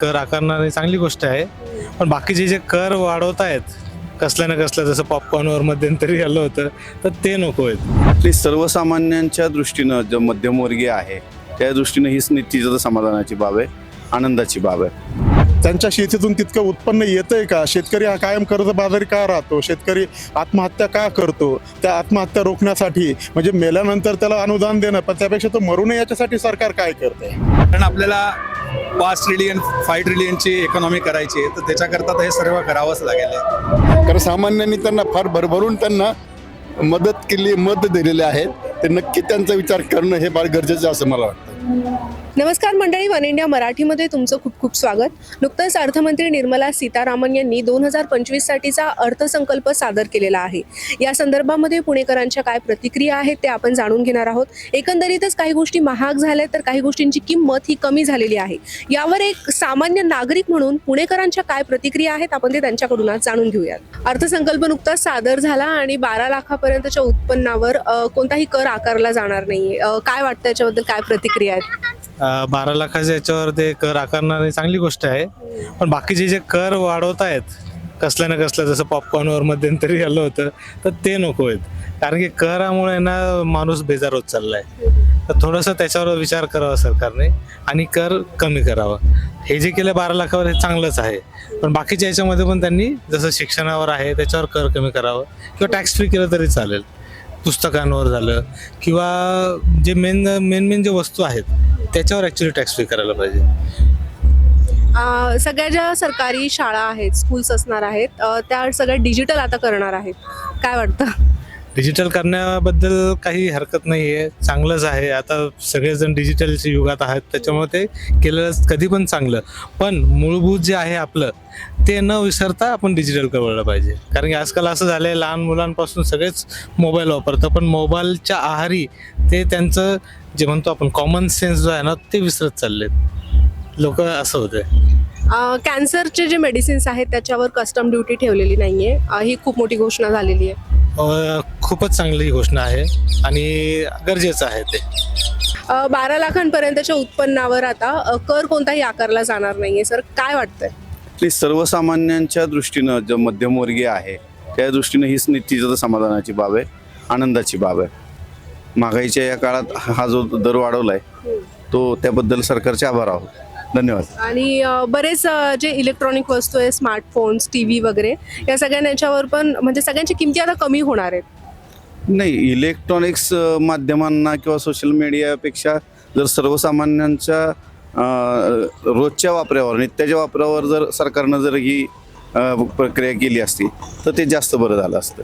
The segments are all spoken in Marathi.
कर आकारणारी चांगली गोष्ट आहे. पण बाकीचे जे कर वाढवत आहेत कसल्या ना कसल्या जसं पॉपकॉर्नवर मध्यंतरी आलं होतं तर ते नको आहेत. आपली सर्वसामान्यांच्या दृष्टीनं जो मध्यमवर्गीय आहे त्या दृष्टीनं हीच निश्चितच समाधानाची बाब आहे आनंदाची बाब आहे. त्यांच्या शेतीतून तितकं उत्पन्न येतंय का? शेतकरी हा कायम कर्जबाजारी का राहतो? शेतकरी आत्महत्या का करतो? त्या आत्महत्या रोखण्यासाठी म्हणजे मेल्यानंतर त्याला अनुदान देणं पण त्यापेक्षा तो मरू नये याच्यासाठी सरकार काय करतंय? कारण आपल्याला पाच ट्रिलियन फाय ट्रिलियनची इकॉनॉमी करायची आहे तर त्याच्याकरता तर हे सर्व करावंच लागेल. कारण सामान्यांनी त्यांना फार भरभरून त्यांना मदत केली मत दिलेले आहेत. ते नक्की त्यांचा विचार करणं हे फार गरजेचं असं मला वाटतं. नमस्कार मंडळी वन इंडिया मराठीमध्ये तुमचं खूप खूप स्वागत. नुकतंच अर्थमंत्री निर्मला सीतारामन यांनी दोन हजार पंचवीस साठीचा अर्थसंकल्प सादर केलेला आहे. या संदर्भामध्ये पुणेकरांच्या काय प्रतिक्रिया आहेत ते आपण जाणून घेणार आहोत. एकंदरीतच काही गोष्टी महाग झाल्या तर काही गोष्टींची किंमत ही कमी झालेली आहे. यावर एक सामान्य नागरिक म्हणून पुणेकरांच्या काय प्रतिक्रिया आहेत आपण ते त्यांच्याकडून आज जाणून घेऊयात. अर्थसंकल्प नुकताच सादर झाला आणि बारा लाखापर्यंतच्या उत्पन्नावर कोणताही कर आकारला जाणार नाहीये. काय वाटतं याच्याबद्दल? काय प्रतिक्रिया आहेत? बारा लाखाच्या याच्यावर ते कर आकारणार चांगली गोष्ट आहे. पण बाकीचे जे कर वाढवत आहेत कसल्या ना कसल्या जसं पॉपकॉर्नवर मध्यंतरी आलं होतं तर ते नको आहेत. कारण की करामुळे ना माणूस बेजार होत चाललाय. तर थोडंसं त्याच्यावर विचार करावा सरकारने आणि कर कमी करावा. हे जे केलं बारा लाखावर हे चांगलंच आहे. पण बाकीच्या याच्यामध्ये पण त्यांनी जसं शिक्षणावर आहे त्याच्यावर कर कमी करावं किंवा टॅक्स फ्री केलं तरी चालेल. पुस्तकांवर झालं किंवा जे मेन मेन मेन जे वस्तू आहेत त्याच्यावर ॲक्च्युली टॅक्स फ्री करायला पाहिजे. अ, सगळ्या ज्या सरकारी शाळा आहेत स्कूल्स असणार आहेत अ, त्या सगळ्या डिजिटल आता करणार आहेत. काय वाटतं? डिजिटल करण्याबद्दल काही हरकत नाही आहे चांगलंच आहे. आता सगळेजण डिजिटलच्या युगात आहेत. त्याच्यामुळे ते केलेलं कधी पण चांगलं. पण मूलभूत जे आहे आपलं ते न विसरता आपण डिजिटल कळलं पाहिजे. कारण की आजकाल असं झालं आहे लहान मुलांपासून सगळेच मोबाईल वापरतं पण मोबाईलच्या आहारी ते त्यांचं जे म्हणतो आपण कॉमन सेन्स जो आहे ना ते विसरत चाललेत. लोक असं होते कॅन्सरचे जे मेडिसिन्स आहेत त्याच्यावर कस्टम ड्युटी ठेवलेली नाही आहे ही खूप मोठी घोषणा झालेली आहे. खूपच चांगली घोषणा आहे आणि गरजेचं आहे ते. अ, बारा लाखांपर्यंतच्या उत्पन्नावर आता कर कोणताही आकारला जाणार नाहीये सर. काय वाटतंय? आपली सर्वसामान्यांच्या दृष्टीनं जो मध्यमवर्गीय आहे त्या दृष्टीनं हीच निश्चितच समाधानाची बाब आहे आनंदाची बाब आहे. महागाईच्या या काळात हा जो दर वाढवला आहे तो त्याबद्दल सरकारचे आभार आहोत. धन्यवाद. आणि अ, बरेच अ, जे इलेक्ट्रॉनिक वस्तू आहे स्मार्टफोन्स टी व्ही वगैरे या सगळ्या याच्यावर पण म्हणजे सगळ्यांची किमती आता कमी होणार आहेत. नाही इलेक्ट्रॉनिक्स अ, माध्यमांना किंवा सोशल मीडियापेक्षा जर सर्वसामान्यांच्या अ, रोजच्या वापरावर नित्याच्या वापरावर जर सरकारनं जर ही अ, प्रक्रिया केली असती तर ते जास्त बरं झालं असतं.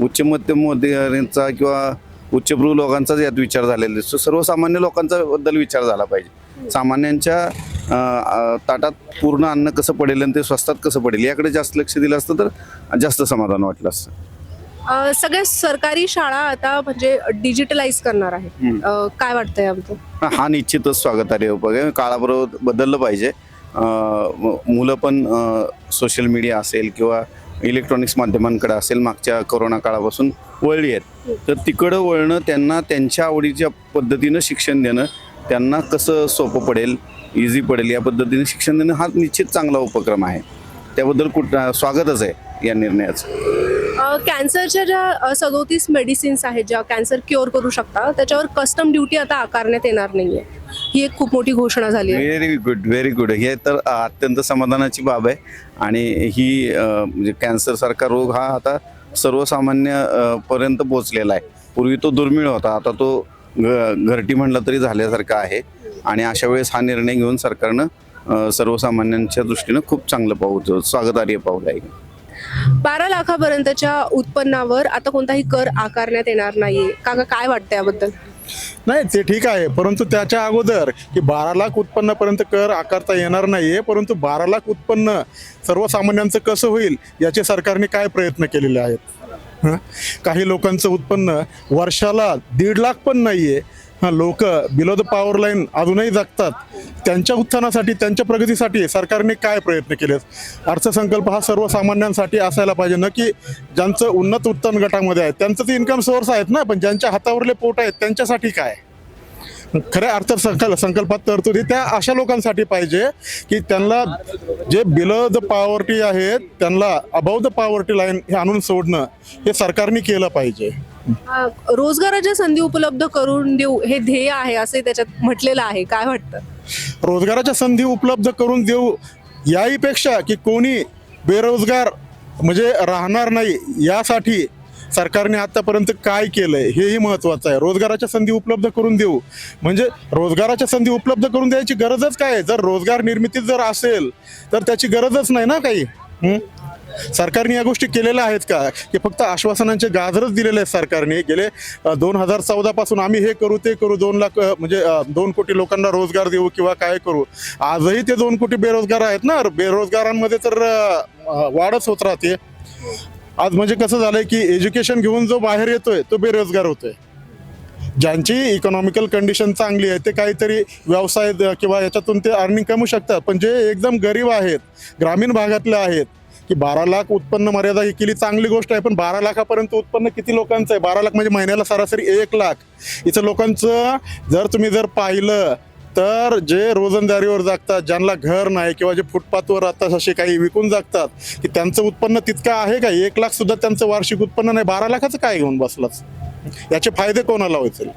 उच्च मध्यम अधिकाऱ्यांचा किंवा उच्चभ्रू लोकांचाच यात विचार झालेला दिसतो. सर्वसामान्य लोकांचा बद्दल विचार झाला पाहिजे. सामान्यांच्या ताटात पूर्ण अन्न कसं पडेल आणि ते स्वस्तात कसं पडेल याकडे जास्त लक्ष दिलं असतं तर जास्त समाधान वाटलं असतं. अ, सगळ्या सरकारी शाळा आता म्हणजे डिजिटलाइज करणार आहे हम्म. अ, काय वाटतं याबद्दल हा निश्चितच स्वागतार्ह उपाय आहे काळाबरोबर बदललं पाहिजे. अं, म- मुलं पण सोशल मीडिया असेल किंवा इलेक्ट्रॉनिक्स माध्यमांकडे असेल मागच्या कोरोना काळापासून वळली आहेत. तर तिकडं वळणं त्यांना त्यांच्या आवडीच्या पद्धतीनं शिक्षण देणं त्यांना कसं सोपं पडेल इझी पडेल या पद्धतीने शिक्षण देणं हा निश्चित चांगला उपक्रम आहे. त्याबद्दल कुठ स्वागतच आहे या निर्णयाचं. कॅन्सरच्या ज्या सदोतीस मेडिसिन्स आहेत ज्या कॅन्सर क्युअर करू शकतात त्याच्यावर कस्टम ड्युटी आता आकारण्यात येणार नाहीये. ही एक खूप मोठी घोषणा झाली आहे. व्हेरी गुड व्हेरी गुड हे तर अत्यंत समाधानाची बाब आहे. आणि ही म्हणजे कॅन्सरसारखा रोग हा आता सर्वसामान्य पर्यंत पोहोचलेला आहे. पूर्वी तो दुर्मिळ होता आता तो घरटी म्हणलं तरी झाल्यासारखा आहे. आणि अशा वेळेस हा निर्णय घेऊन सरकारनं सर्वसामान्यांच्या दृष्टीनं खूप चांगलं पाऊल स्वागतार्ह पाऊल आहे. बारा लाखापर्यंतच्या उत्पन्नावर आता कोणताही कर आकारण्यात येणार नाहीये. काका काय वाटतं याबद्दल? नाही ते ठीक आहे. परंतु त्याच्या अगोदर की बारा लाख उत्पन्नापर्यंत कर आकारता येणार नाहीये परंतु बारा लाख उत्पन्न सर्वसामान्यांचं कसं होईल याचे सरकारने काय प्रयत्न केलेले आहेत? काही लोकांचं उत्पन्न वर्षाला दीड लाख पण नाही हां लोक बिलो द पॉवर लाईन अजूनही जगतात. त्यांच्या उत्थानासाठी त्यांच्या प्रगतीसाठी सरकारने काय प्रयत्न केले अर्थसंकल्प हा सर्वसामान्यांसाठी असायला पाहिजे. न की ज्यांचं उन्नत उत्पन्न गटामध्ये आहे. त्यांचं ते इन्कम सोर्स आहेत ना पण ज्यांच्या हातावरले पोट आहेत त्यांच्यासाठी काय? खऱ्या अर्थ संकल्प संकल्पात तरतुदी त्या अशा लोकांसाठी पाहिजे की त्यांना जे बिलो द पॉवर्टी आहेत त्यांना अबाव द पॉवर्टी लाईन हे आणून सोडणं हे सरकारने केलं पाहिजे. रोजगाराच्या संधी उपलब्ध करून देऊ हे ध्येय आहे असे त्याच्यात म्हटलेलं आहे. काय वाटतं? रोजगाराच्या संधी उपलब्ध करून देऊ याहीपेक्षा की कोणी बेरोजगार म्हणजे राहणार नाही यासाठी सरकारने आतापर्यंत काय केलंय हेही महत्वाचं आहे. रोजगाराच्या संधी उपलब्ध करून देऊ. म्हणजे रोजगाराच्या संधी उपलब्ध करून द्यायची गरजच काय जर रोजगार निर्मिती जर असेल तर त्याची गरजच नाही ना काही? सरकारने या गोष्टी केलेल्या आहेत का? की फक्त आश्वासनांचे गाजरच दिलेले आहेत सरकारने. गेले दोन हजार चौदा पासून आम्ही हे करू ते करू दोन लाख म्हणजे दोन कोटी लोकांना रोजगार देऊ किंवा काय करू. आजही ते दोन कोटी बेरोजगार आहेत ना? बेरोजगारांमध्ये तर वाढच होत राहते. आज म्हणजे कसं झालंय की एज्युकेशन घेऊन जो बाहेर येतोय तो बेरोजगार होतोय. ज्यांची इकॉनॉमिकल कंडिशन चांगली आहे ते काहीतरी व्यवसाय द- किंवा याच्यातून ते अर्निंग कमवू शकतात. पण जे एकदम गरीब आहेत ग्रामीण भागातले आहेत की बारा लाख उत्पन्न मर्यादा ही केली चांगली गोष्ट आहे पण बारा लाखापर्यंत उत्पन्न किती लोकांचं आहे? बारा लाख म्हणजे महिन्याला सरासरी एक लाख. इथं लोकांचं जर तुम्ही जर पाहिलं तर जे रोजंदारीवर जागतात ज्यांना घर नाही किंवा जे फुटपाथवर राहतात असे काही विकून जागतात की त्यांचं उत्पन्न तितकं आहे का? एक लाख सुद्धा त्यांचं वार्षिक उत्पन्न नाही. बारा लाखाचं काय घेऊन बसलाच याचे फायदे कोणाला होतील?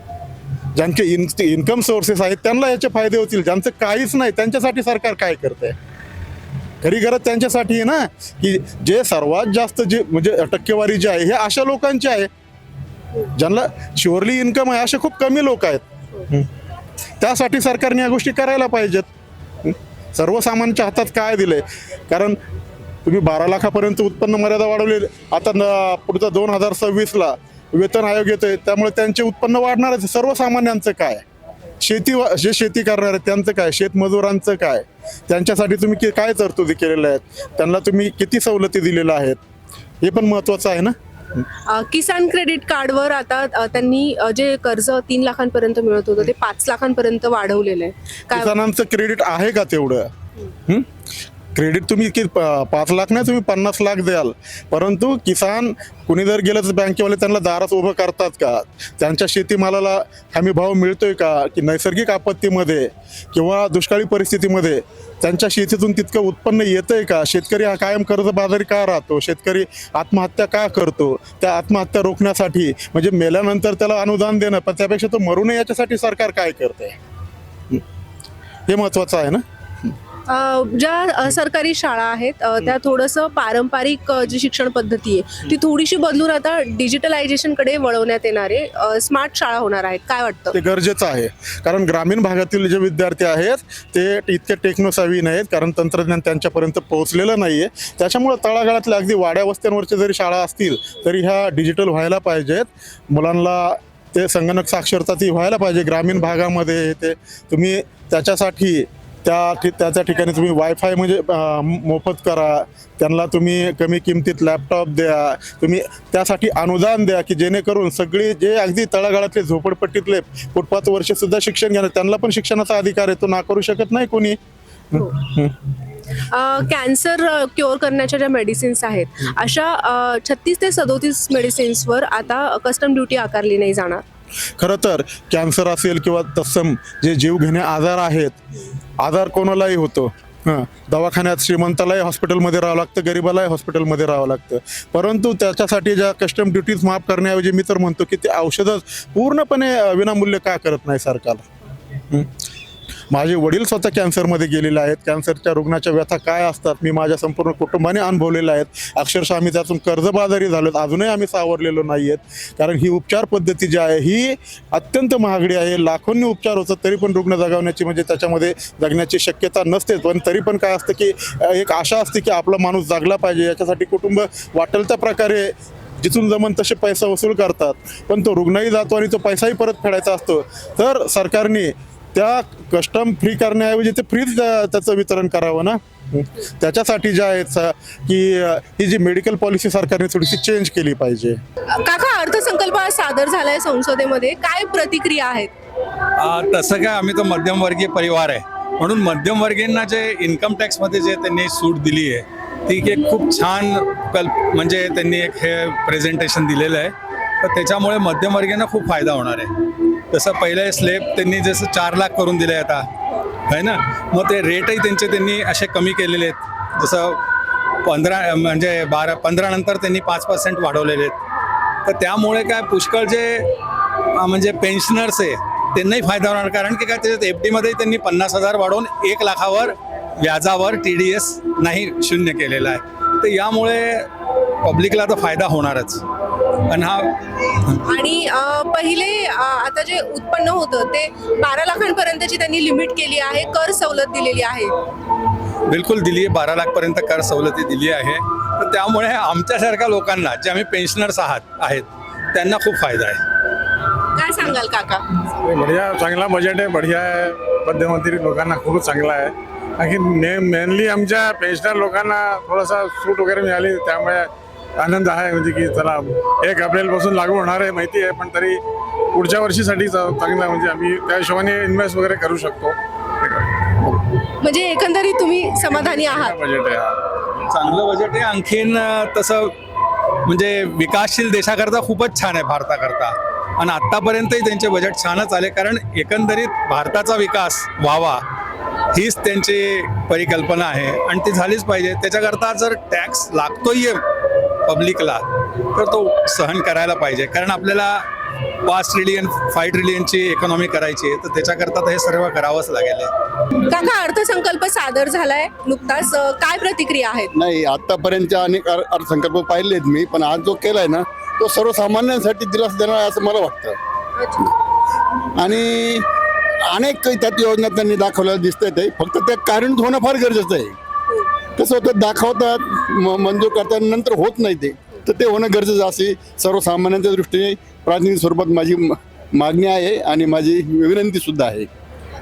ज्यांचे इन इन्कम सोर्सेस आहेत त्यांना याचे फायदे होतील. ज्यांचं काहीच नाही त्यांच्यासाठी सरकार काय करतंय? खरी गरज त्यांच्यासाठी आहे ना की जे सर्वात जास्त जे म्हणजे टक्केवारी जी आहे हे अशा लोकांची आहे. ज्यांना शुअरली इन्कम आहे असे खूप कमी लोक आहेत. त्यासाठी सरकारने या गोष्टी करायला पाहिजेत. सर्वसामान्यांच्या हातात काय दिलंय? कारण तुम्ही बारा लाखापर्यंत उत्पन्न मर्यादा वाढवली. आता पुढचा दोन हजार सव्वीसला वेतन आयोग येतोय. त्यामुळे त्यांचे उत्पन्न वाढणारच आहे. सर्वसामान्यांचं काय? शेती जे शेती करणार आहेत त्यांचं काय? शेतमजुरांचं काय? त्यांच्यासाठी तुम्ही काय तरतुदी केलेल्या आहेत? त्यांना तुम्ही किती सवलती दिलेल्या आहेत? हे पण महत्वाचं आहे ना? अ, किसान क्रेडिट कार्डवर आता अ, त्यांनी अ, जे कर्ज तीन लाखांपर्यंत मिळत होतं ते पाच लाखांपर्यंत वाढवलेलं आहे. काय किसानांचं क्रेडिट आहे का तेवढं? हं? क्रेडिट तुम्ही की प- पाच लाख नाही तुम्ही पन्नास लाख द्याल. परंतु किसान कुणी जर गेलं तर बँकेवाले त्यांना दारात उभं करतात का? त्यांच्या शेतीमालाला हमी भाव मिळतोय का? की नैसर्गिक आपत्तीमध्ये किंवा दुष्काळी परिस्थितीमध्ये त्यांच्या शेतीतून तितकं उत्पन्न येतंय का? शेतकरी हा कायम कर्जबाजारी का राहतो? शेतकरी आत्महत्या का करतो? त्या आत्महत्या रोखण्यासाठी म्हणजे मेल्यानंतर त्याला अनुदान देणं पण त्यापेक्षा तो मरू नये याच्यासाठी सरकार काय करते हे महत्वाचं आहे ना? ज्या सरकारी शाळा आहेत त्या थोडंसं पारंपरिक जी शिक्षण पद्धती आहे ती थोडीशी बदलून आता डिजिटलायझेशनकडे वळवण्यात येणारे स्मार्ट शाळा होणार आहेत. काय वाटतं? ते गरजेचं आहे. कारण ग्रामीण भागातील जे विद्यार्थी आहेत ते इतके टेक्नोसावी नाहीत कारण तंत्रज्ञान त्यांच्यापर्यंत पोहोचलेलं नाही आहे त्याच्यामुळं तळागाळातल्या अगदी वाड्या वस्त्यांवरच्या जरी शाळा असतील तरी ह्या डिजिटल व्हायला पाहिजेत. मुलांना ते संगणक साक्षरता ती व्हायला पाहिजे. ग्रामीण भागामध्ये ते तुम्ही त्याच्यासाठी त्या ठि- त्या त्या ठिकाणी तुम्ही वायफाय म्हणजे मोफत करा. त्यांना तुम्ही कमी किमतीत लॅपटॉप द्या. तुम्ही त्यासाठी अनुदान द्या की जेणेकरून सगळी जे अगदी तळागाळातले झोपडपट्टीतले फुटपाथ वर्ष सुद्धा शिक्षण घेणार त्यांना पण शिक्षणाचा अधिकार आहे. तो नाकारू शकत नाही कोणी. कॅन्सर क्युअर करण्याच्या ज्या मेडिसिन्स आहेत अशा छत्तीस ते सदोतीस मेडिसिन्सवर आता कस्टम ड्युटी आकारली नाही जाणार. खरं तर कॅन्सर असेल किंवा तत्सम जे जीवघेणे आजार आहेत आजार कोणालाही होतो. हां दवाखान्यात श्रीमंतालाही हॉस्पिटलमध्ये राहावं लागतं गरिबालाही हॉस्पिटलमध्ये राहावं लागतं. परंतु त्याच्यासाठी ज्या कस्टम ड्युटीज माफ करण्याऐवजी मी तर म्हणतो की ते औषधं पूर्णपणे विनामूल्य का करत नाही सरकार? माझे वडील स्वतः कॅन्सरमध्ये गेलेले आहेत. कॅन्सरच्या रुग्णाच्या व्यथा काय असतात? मी माझ्या संपूर्ण कुटुंबाने अनुभवलेल्या आहेत. अक्षरशः आम्ही त्यातून कर्जबाजारी झालो अजूनही आम्ही सावरलेलो नाही आहेत कारण ही उपचार पद्धती जी आहे ही अत्यंत महागडी आहे. लाखोंनी उपचार होतात तरी पण रुग्ण जगावण्याची म्हणजे त्याच्यामध्ये जगण्याची शक्यता नसते पण तरी पण काय असतं की एक आशा असते की आपला माणूस जगला पाहिजे. याच्यासाठी कुटुंब वाटेल त्या प्रकारे जिथून जमन तसे पैसा वसूल करतात. पण तो रुग्णही जातो आणि तो पैसाही परत फेडायचा असतो. तर सरकारने त्या कस्टम फ्री करण्याऐवजी ते फ्रीच त्याचं वितरण करावं ना? त्याच्यासाठी जे आहेत की ही जी मेडिकल पॉलिसी सरकारने थोडीशी चेंज केली पाहिजे. काका अर्थसंकल्प आज सादर झालाय संसदेमध्ये. काय प्रतिक्रिया आहेत? आ, तसं काय आम्ही तर मध्यमवर्गीय परिवार आहे. म्हणून मध्यमवर्गीयांना जे इन्कम टॅक्समध्ये जे त्यांनी सूट दिली आहे ती एक खूप छान कल्प म्हणजे त्यांनी एक हे प्रेझेंटेशन दिलेलं आहे. तर त्याच्यामुळे मध्यमवर्गीयांना खूप फायदा होणार आहे. तसं पहिले स्लेब त्यांनी जसं चार लाख करून दिले आता. है ना? मग ते रेटही त्यांचे त्यांनी असे कमी केलेले आहेत. जसं पंधरा म्हणजे बारा पंधरा नंतर त्यांनी पाच पर्सेंट वाढवलेले आहेत. तर त्यामुळे काय पुष्कळ जे म्हणजे पेन्शनर्स आहे त्यांनाही फायदा होणार. कारण की काय त्याच्यात एफ डीमध्ये त्यांनी पन्नास हजार वाढवून एक लाखावर व्याजावर टी डी एस नाही शून्य केलेला आहे. तर यामुळे पब्लिकला तर फायदा होणारच. आणि हा आणि अ, पहिले अ, आता जे उत्पन्न होतं ते बारा लाखांपर्यंतची त्यांनी लिमिट केली आहे कर सवलत दिलेली आहे. बिलकुल दिली आहे बारा लाखपर्यंत कर सवलती दिली आहे. तर त्यामुळे आमच्यासारख्या लोकांना जे आम्ही पेन्शनर्स आहात आहेत त्यांना खूप फायदा आहे. काय सांगाल काका? बढिया चांगला बजेट आहे बढिया आहे. मध्यमंत्री लोकांना खूप चांगला आहे. आणखी ने मेनली आमच्या पेन्शनर लोकांना थोडासा सूट वगैरे मिळाली त्यामुळे आनंद आहे म्हणजे की चला एक एप्रिलपासून लागू होणार आहे माहिती आहे पण तरी पुढच्या वर्षीसाठी चांगला म्हणजे आम्ही त्या हिशोबाने इन्व्हेस्ट वगैरे करू शकतो. म्हणजे एकंदरीत तुम्ही समाधानी आहात. बजेट आहे हा. चांगलं बजेट आहे. आणखीन तसं म्हणजे विकासशील देशाकरता खूपच छान आहे भारताकरता. आणि आत्तापर्यंतही त्यांचे बजेट छानच आले कारण एकंदरीत भारताचा विकास व्हावा हीच त्यांची परिकल्पना आहे. आणि ती झालीच पाहिजे. त्याच्याकरता जर टॅक्स लागतोय पब्लिकला तर तो सहन करायला पाहिजे. कारण आपल्याला पाच ट्रिलियन फाय ट्रिलियनची इकॉनॉमी करायची आहे तर त्याच्याकरता तर हे सर्व करावंच लागेल. आहे. काका अर्थसंकल्प सादर झालाय नुकताच. काय प्रतिक्रिया आहेत? नाही आतापर्यंतच्या अनेक अर- अर्थसंकल्प पाहिलेत मी पण आज जो केलाय ना तो सर्वसामान्यांसाठी दिलास देणार आहे असं मला वाटतं. आणि अनेक काही त्यात योजना त्यांनी दाखवलेल्या दिसतात ते फक्त त्या कार्यान्वित होणं फार गरजेचं आहे. कसं होतं दाखवतात म- मंजूर करतात नंतर होत नाही ते. तर ते होणं गरजेचं असे सर्वसामान्यांच्या दृष्टीने प्रातिनिधिक स्वरूपात माझी म- मागणी आहे आणि माझी विनंती सुद्धा आहे.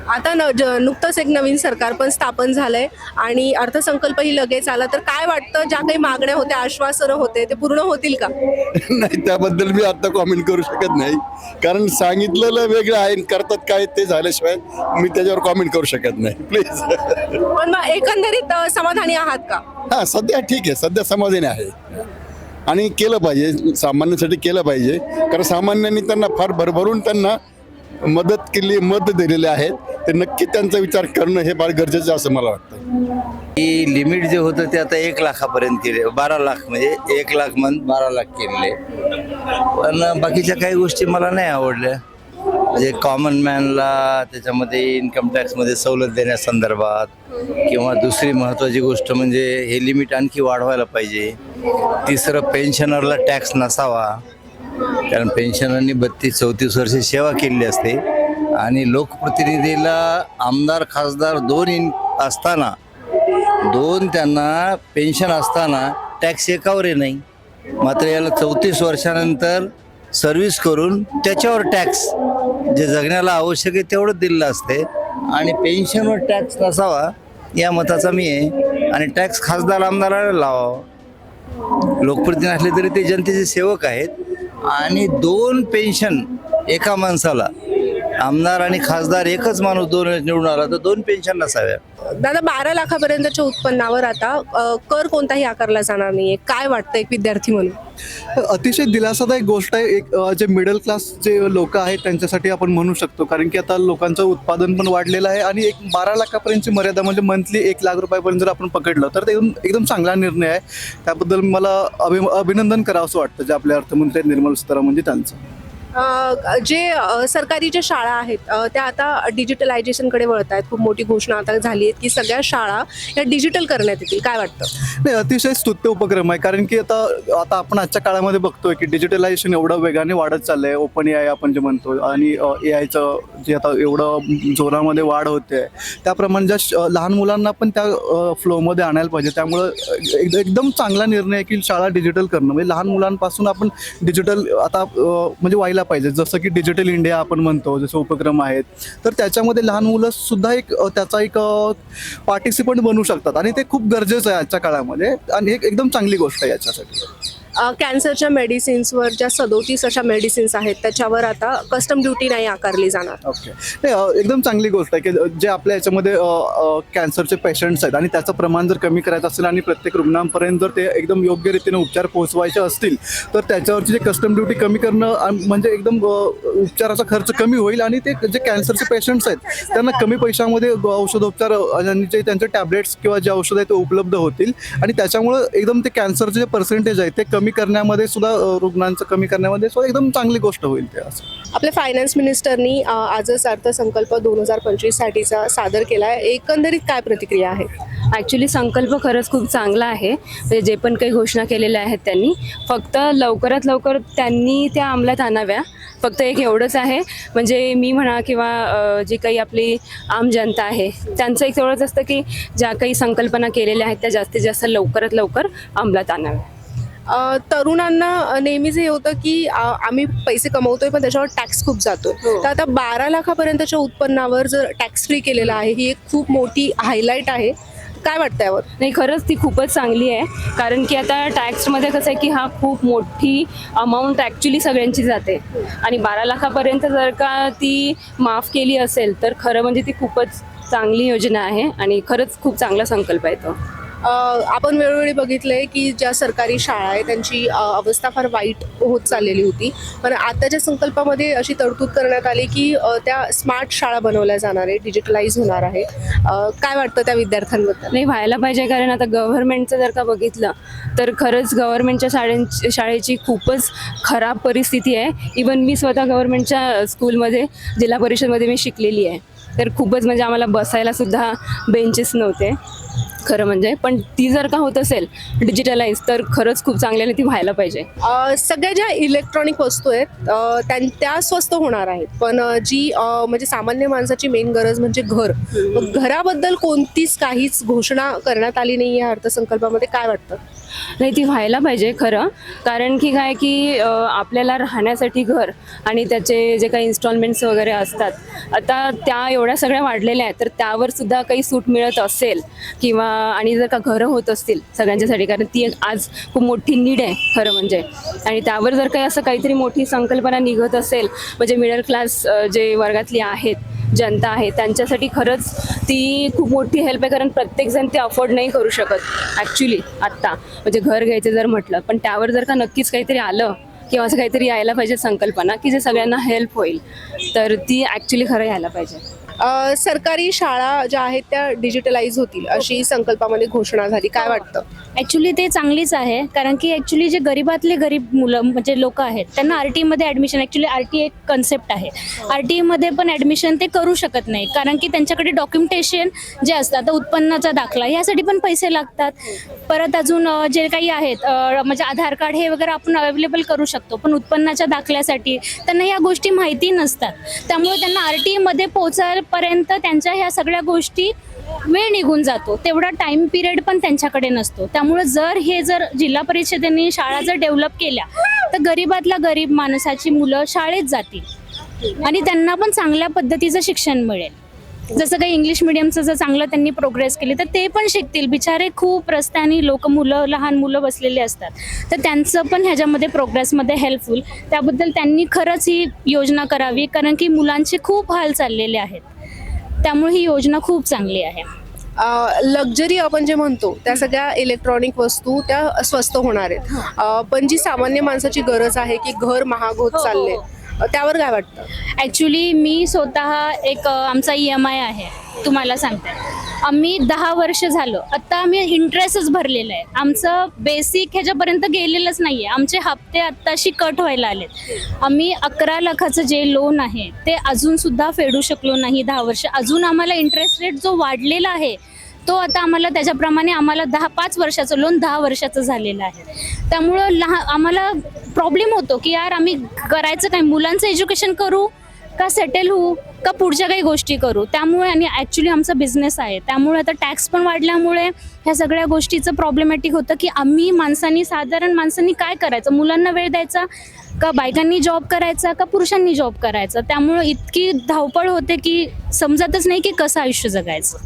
आता न ज- नुकतंच एक नवीन सरकार पण स्थापन झालंय आणि अर्थसंकल्पही लगेच आला. तर काय वाटतं ज्या काही मागण्या होत्या आश्वासनं होते ते पूर्ण होतील का? नाही त्याबद्दल मी आता कॉमेंट करू शकत नाही. कारण सांगितलेलं वेगळं आहे आणि करतात काय ते झाल्याशिवाय मी त्याच्यावर कॉमेंट करू शकत नाही. प्लीज पण मग एकंदरीत अ, समाधानी आहात का? हा सध्या ठीक आहे. सध्या समाधानी आहे. आणि केलं पाहिजे. सामान्यांसाठी केलं पाहिजे. कारण सामान्यांनी त्यांना फार भरभरून त्यांना मदत केली मत दिलेले आहेत. ते नक्की त्यांचा विचार करणं हे फार गरजेचं असं मला वाटतं की लिमिट जे होतं ते आता एक लाखापर्यंत केले बारा लाख म्हणजे एक लाख मंथ बारा लाख केलेले. पण बाकीच्या काही गोष्टी मला नाही आवडल्या. म्हणजे कॉमन मॅनला त्याच्यामध्ये इन्कम टॅक्समध्ये सवलत देण्यासंदर्भात किंवा दुसरी महत्त्वाची गोष्ट म्हणजे हे लिमिट आणखी वाढवायला पाहिजे. तिसरं पेन्शनरला टॅक्स नसावा. कारण पेन्शनरनी बत्तीस चौतीस वर्षे सेवा केलेली असते. आणि लोकप्रतिनिधीला आमदार खासदार दोन इन असताना दोन त्यांना पेन्शन असताना टॅक्स एकावर नाही. मात्र याला चौतीस वर्षानंतर सर्व्हिस करून त्याच्यावर टॅक्स जे जगण्याला आवश्यक आहे तेवढं दिलेलं असते. आणि पेन्शनवर टॅक्स नसावा या मताचा मी आहे. आणि टॅक्स खासदार आमदाराला लावावा. लोकप्रतिनिधी असले तरी ते जनतेचे सेवक आहेत. आणि दोन पेन्शन एका माणसाला आमदार आणि खासदार एकच माणूस दोन निवडून आला तर दोन पेन्शन नसाव्या. दादा बारा लाखापर्यंतच्या उत्पन्नावर आता अ, कर कोणताही आकारला जाणार नाहीये. काय वाटतं एक विद्यार्थी म्हणून? अतिशय दिलासादायक गोष्ट आहे. एक अ, जे मिडल क्लास जे लोक आहेत त्यांच्यासाठी आपण म्हणू शकतो. कारण की आता लोकांचं उत्पादन पण वाढलेलं आहे आणि एक बारा लाखापर्यंतची मर्यादा म्हणजे मंथली एक लाख रुपयापर्यंत जर आपण पकडलं तर ते एकदम एकदम चांगला निर्णय आहे. त्याबद्दल मला अभि अभिनंदन करावं असं वाटतं जे आपले अर्थमंत्री आहेत निर्मला सीतारामन म्हणजे त्यांचं. जे सरकारी ज्या शाळा आहेत त्या आता डिजिटलायझेशनकडे वळत आहेत खूप मोठी घोषणा आता झाली आहे की सगळ्या शाळा या डिजिटल करण्यात येतील. काय वाटतं? नाही अतिशय स्तुत्य उपक्रम आहे. कारण की आता आता आपण आजच्या काळामध्ये बघतोय की डिजिटलायझेशन एवढं वेगाने वाढत चाललंय. ओपन ए आय आपण जे म्हणतो आणि ए आयचं जे आता एवढं जोरामध्ये वाढ होते. त्याप्रमाणे ज्या लहान मुलांना पण त्या फ्लोमध्ये आणायला पाहिजे. त्यामुळं एकदम चांगला निर्णय आहे की शाळा डिजिटल करणं. म्हणजे लहान मुलांपासून आपण डिजिटल आता म्हणजे व्हायला पाहिजे. जसं की डिजिटल इंडिया आपण म्हणतो जसं उपक्रम आहेत तर त्याच्यामध्ये लहान मुलं सुद्धा एक त्याचा एक पार्टिसिपंट बनू शकतात. आणि ते खूप गरजेचं आहे आजच्या काळामध्ये. आणि एक एकदम चांगली गोष्ट आहे याच्यासाठी. कॅन्सरच्या मेडिसिन्सवर ज्या सदोतीस अशा मेडिसिन्स आहेत त्याच्यावर आता कस्टम ड्युटी नाही आकारली जाणार. ओके नाही एकदम चांगली गोष्ट आहे की जे आपल्या याच्यामध्ये अ, अ, कॅन्सरचे पेशंट्स आहेत आणि त्याचं प्रमाण जर कमी करायचं असेल आणि प्रत्येक रुग्णांपर्यंत जर ते एकदम योग्य रीतीने उपचार पोहोचवायचे असतील तर त्याच्यावरची जे कस्टम ड्युटी कमी करणं म्हणजे एकदम अ, उपचाराचा खर्च कमी होईल आणि ते जे कॅन्सरचे पेशंट्स आहेत त्यांना कमी पैशामध्ये ग- औषधोपचार अ, आणि जे त्यांचे टॅबलेट्स किंवा जे औषध आहेत ते उपलब्ध होतील. आणि त्याच्यामुळं एकदम ते कॅन्सरचे जे पर्सेंटेज आहे ते कमी करण्यामध्ये सुद्धा रुग्णांचं कमी करण्यामध्ये सुद्धा एकदम चांगली गोष्ट होईल ते असं. आपल्या फायनान्स मिनिस्टरनी आजच अर्थसंकल्प दोन हजार पंचवीस साठीचा सादर केला आहे. एकंदरीत काय प्रतिक्रिया आहे? ॲक्च्युली संकल्प खरंच खूप चांगला आहे. म्हणजे जे पण काही घोषणा केलेल्या आहेत त्यांनी फक्त लवकरात लवकर त्यांनी त्या अंमलात आणाव्या. फक्त एक एवढंच आहे. म्हणजे मी म्हणा किंवा जी काही आपली आम जनता आहे त्यांचं एक एवढंच असतं की ज्या काही संकल्पना केलेल्या आहेत त्या जास्तीत जास्त लवकरात लवकर अंमलात आणाव्या. तरुणांना नेहमीच हे होतं की आम्ही पैसे कमवतोय पण त्याच्यावर टॅक्स खूप जातोय. तर आता बारा लाखापर्यंतच्या उत्पन्नावर जर टॅक्स फ्री केलेला आहे ही एक खूप मोठी हायलाईट आहे. काय वाटतं यावर? नाही खरंच ती खूपच चांगली आहे. कारण की आता टॅक्समध्ये कसं आहे की हा खूप मोठी अमाऊंट ॲक्च्युली सगळ्यांची जाते. आणि बारा लाखापर्यंत जर का ती माफ केली असेल तर खरं म्हणजे ती खूपच चांगली योजना आहे. आणि खरंच खूप चांगला संकल्प आहे तो. आपण वेळोवेळी बघितलंय की ज्या सरकारी शाळा आहे त्यांची अवस्था फार वाईट होत चाललेली होती. पण आताच्या संकल्पामध्ये अशी तरतूद करण्यात आली की त्या स्मार्ट शाळा बनवल्या जाणार आहे डिजिटलाइज होणार आहे. काय वाटतं त्या विद्यार्थ्यांबद्दल? नाही व्हायला पाहिजे कारण आता गव्हर्नमेंटचं जर का बघितलं तर खरंच गव्हर्नमेंटच्या शाळेंची शाळेची खूपच खराब परिस्थिती आहे. इवन मी स्वतः गव्हर्नमेंटच्या स्कूलमध्ये जिल्हा परिषदमध्ये मी शिकलेली आहे. तर खूपच म्हणजे आम्हाला बसायला सुद्धा बेंचेस नव्हते. खरं म्हणजे. पण ती जर का होत असेल डिजिटलाइज तर खरंच खूप चांगल्याने ती व्हायला पाहिजे. सगळ्या ज्या इलेक्ट्रॉनिक वस्तू आहेत त्यां- त्या स्वस्त होणार आहेत. पण जी म्हणजे सामान्य माणसाची मेन गरज म्हणजे घर. घराबद्दल कोणतीच काहीच घोषणा करण्यात आली नाही या अर्थसंकल्पामध्ये. काय वाटतं? नाही ती व्हायला पाहिजे खरं. कारण की काय की आपल्याला राहण्यासाठी घर आणि त्याचे जे काही इन्स्टॉलमेंट्स वगैरे असतात आता त्या एवढ्या सगळ्या वाढलेल्या आहेत तर त्यावर सुद्धा काही सूट मिळत असेल किंवा आणि जर का घरं होत असतील सगळ्यांच्यासाठी कारण ती एक आज खूप मोठी नीड आहे खरं म्हणजे. आणि त्यावर जर काही असं काहीतरी मोठी संकल्पना निघत असेल म्हणजे मिडल क्लास जे वर्गातली आहेत जनता आहे. त्यांच्यासाठी खरंच ती खूप मोठी हेल्प आहे. कारण प्रत्येकजण ते अफोर्ड नाही करू शकत. ॲक्च्युली आत्ता. म्हणजे घर घ्यायचं जर म्हटलं पण त्यावर जर का नक्कीच काहीतरी आलं किंवा असं काहीतरी यायला पाहिजे संकल्पना की जे सगळ्यांना हेल्प होईल तर ती ॲक्च्युली खरं यायला पाहिजे. सरकारी शाळा ज्या आहेत त्या डिजिटलाइज होतील अशी संकल्पामध्ये घोषणा झाली. काय वाटतं? ॲक्च्युली ते चांगलीच आहे. कारण की ॲक्च्युली जे गरीबातले गरीब मुलं म्हणजे लोक आहेत त्यांना आर टी मध्ये ॲडमिशन ॲक्च्युली आर टी एक कन्सेप्ट आहे. आर टी मध्ये पण ॲडमिशन ते करू शकत नाही कारण की त्यांच्याकडे डॉक्युमेंटेशन जे असतं आता उत्पन्नाचा दाखला यासाठी पण पैसे लागतात. परत अजून जे काही आहेत म्हणजे आधार कार्ड हे वगैरे आपण अवेलेबल करू शकतो. पण उत्पन्नाच्या दाखल्यासाठी त्यांना या गोष्टी माहिती नसतात. त्यामुळे त्यांना आर टी मध्ये पर्यंत त्यांच्या ह्या सगळ्या गोष्टी वेळ निघून जातो. तेवढा टाइम पिरियड पण त्यांच्याकडे नसतो. त्यामुळे जर हे जर जिल्हा परिषदेने शाळा जर डेव्हलप केल्या तर गरीबातल्या गरीब माणसाची मुलं शाळेत जातील. आणि त्यांना पण चांगल्या पद्धतीचं शिक्षण मिळेल. जसं काही इंग्लिश मिडियमचं जर चांगलं त्यांनी प्रोग्रेस केली तर ते पण शिकतील. बिचारे खूप रस्त्याने लोक मुलं लहान मुलं बसलेले असतात. तर त्यांचं पण ह्याच्यामध्ये प्रोग्रेसमध्ये हेल्पफुल त्याबद्दल त्यांनी खरंच ही योजना करावी कारण की मुलांचे खूप हाल चाललेले आहेत. त्यामुळे ही योजना खूप चांगली आहे. लक्झरी आपण जे म्हणतो त्या सगळ्या इलेक्ट्रॉनिक वस्तू त्या स्वस्त होणार आहेत. पण जी सामान्य माणसाची गरज आहे की घर महाग होत चालले अ, त्यावर काय वाटतं? ॲक्च्युली मी स्वतः एक आमचा ई एम आय आहे. तुम्हाला सांगते. आम्ही दहा वर्ष झालं. आत्ता आम्ही इंटरेस्टच भरलेलं आहे. आमचं बेसिक ह्याच्यापर्यंत गेलेलंच नाही आहे आमचे हप्ते आत्ताशी कट व्हायला आलेत. आम्ही अकरा लाखाचं जे लोन आहे ते अजूनसुद्धा फेडू शकलो नाही दहा वर्ष. अजून आम्हाला इंटरेस्ट रेट जो वाढलेला आहे तो आता आम्हाला त्याच्याप्रमाणे आम्हाला दहा पाच वर्षाचं लोन दहा वर्षाचं झालेलं आहे. त्यामुळं लहान आम्हाला प्रॉब्लेम होतो की यार आम्ही करायचं काय? मुलांचं एज्युकेशन करू का सेटल होऊ? का पुढच्या काही गोष्टी करू. त्यामुळे आणि ॲक्च्युली आमचा बिझनेस आहे. त्यामुळे आता टॅक्स पण वाढल्यामुळे ह्या सगळ्या गोष्टीचं प्रॉब्लेमॅटिक होतं की आम्ही माणसांनी साधारण माणसांनी काय करायचं? मुलांना वेळ द्यायचा? का बायकांनी जॉब करायचा? का पुरुषांनी जॉब करायचा? त्यामुळं इतकी धावपळ होते की समजतच नाही की कसं आयुष्य जगायचं.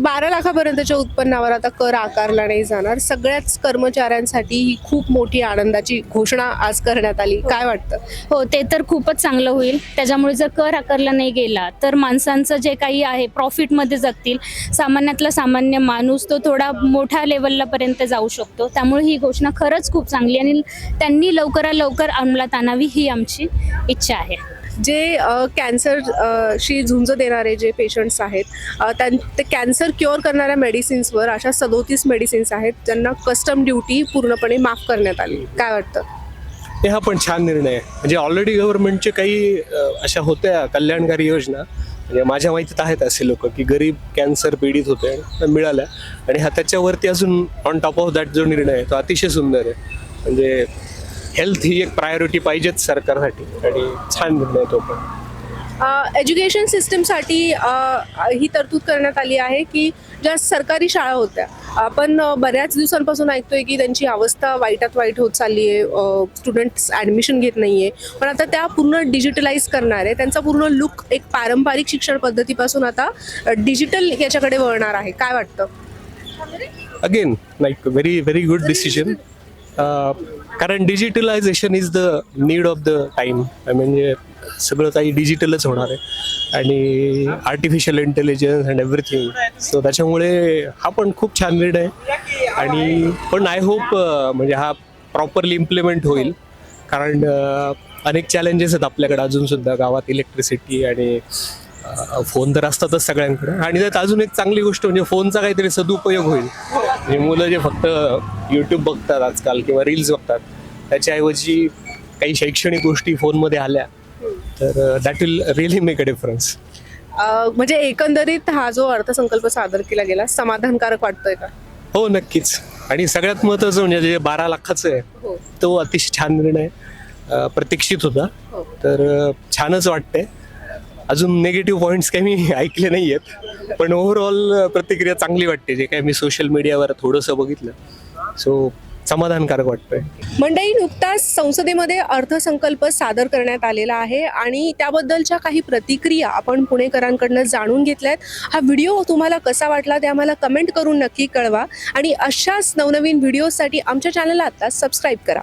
बारा लाखापर्यंतच्या उत्पन्नावर आता कर आकारला नाही जाणार. सगळ्याच कर्मचाऱ्यांसाठी ही खूप मोठी आनंदाची घोषणा आज करण्यात आली. काय वाटतं? हो ते तर खूपच चांगलं होईल. त्याच्यामुळे जर कर वापरला नाही गेला तर माणसांचं जे काही आहे प्रॉफिटमध्ये जगतील. सामान्यातला सामान्य माणूस तो थोडा मोठ्या लेवलला पर्यंत जाऊ शकतो. त्यामुळे ही घोषणा खरंच खूप चांगली आणि त्यांनी लवकरात लवकर अंमलात आणावी ही आमची इच्छा आहे. जे कॅन्सर शी झुंज देणारे जे पेशंट्स आहेत त्यां ते कॅन्सर क्युअर करणाऱ्या मेडिसिन्सवर अशा सदोतीस मेडिसिन्स आहेत ज्यांना कस्टम ड्युटी पूर्णपणे माफ करण्यात आली. काय वाटतं? हे हा पण छान निर्णय आहे. म्हणजे ऑलरेडी गव्हर्नमेंटचे काही अशा होत्या कल्याणकारी योजना. म्हणजे माझ्या माहितीत आहेत असे लोक की गरीब कॅन्सर पीडित होते मिळाल्या. आणि हा त्याच्यावरती अजून ऑन टॉप ऑफ दॅट जो निर्णय आहे तो अतिशय सुंदर आहे. म्हणजे हेल्थ ही एक प्रायोरिटी पाहिजेच सरकारसाठी. आणि छान निर्णय आहे तो पण. एज्युकेशन सिस्टमसाठी ही तरतूद करण्यात आली आहे की ज्या सरकारी शाळा होत्या आपण बऱ्याच दिवसांपासून ऐकतोय की त्यांची अवस्था वाईटात वाईट होत चालली आहे स्टुडंट्स ॲडमिशन घेत नाही आहे पण आता त्या पूर्ण डिजिटलाइज करणार आहे. त्यांचा पूर्ण लुक एक पारंपरिक शिक्षण पद्धतीपासून आता डिजिटल याच्याकडे वळणार आहे. काय वाटतं? Again like very very good decision कारण digitalization is the need of the time म्हणजे सगळं काही डिजिटलच होणार आहे. आणि artificial intelligence and everything so त्याच्यामुळे हा पण खूप छान निर्णय आहे. आणि पण आय होप म्हणजे हा प्रॉपरली इम्प्लिमेंट होईल. कारण अनेक चॅलेंजेस आहेत आपल्याकडे अजून सुद्धा. गावात इलेक्ट्रिसिटी आणि फोन तर असतातच सगळ्यांकडे. आणि त्यात अजून एक चांगली गोष्ट म्हणजे फोनचा काहीतरी सदुपयोग होईल. म्हणजे मुलं जे फक्त यूट्यूब बघतात आजकाल किंवा रील्स बघतात त्याच्याऐवजी काही शैक्षणिक गोष्टी फोनमध्ये आल्या तर that will really make a difference म्हणजे एकंदरीत हा जो अर्थसंकल्प सादर केला गेला समाधानकारक वाटतोय का? हो नक्कीच. आणि सगळ्यात महत्त्वाचं म्हणजे जे बारा लाखाचं हो. आहे तो अतिशय छान निर्णय प्रतीक्षित होता. हो. तर छानच वाटतंय. अजून निगेटिव्ह पॉईंट्स काही मी ऐकले नाही आहेत पण ओव्हरऑल प्रतिक्रिया चांगली वाटते. जे काय मी सोशल मीडियावर थोडंसं बघितलं. सो समाधानकारक वाटतंय. मंडळी नुकताच संसदेमध्ये अर्थसंकल्प सादर करण्यात आलेला आहे आणि त्याबद्दलच्या काही प्रतिक्रिया आपण पुणेकरांकडनं जाणून घेतल्यात. हा व्हिडिओ तुम्हाला कसा वाटला ते आम्हाला कमेंट करून नक्की कळवा आणि अशाच नवनवीन व्हिडिओसाठी आमच्या चॅनलला आता सबस्क्राईब करा.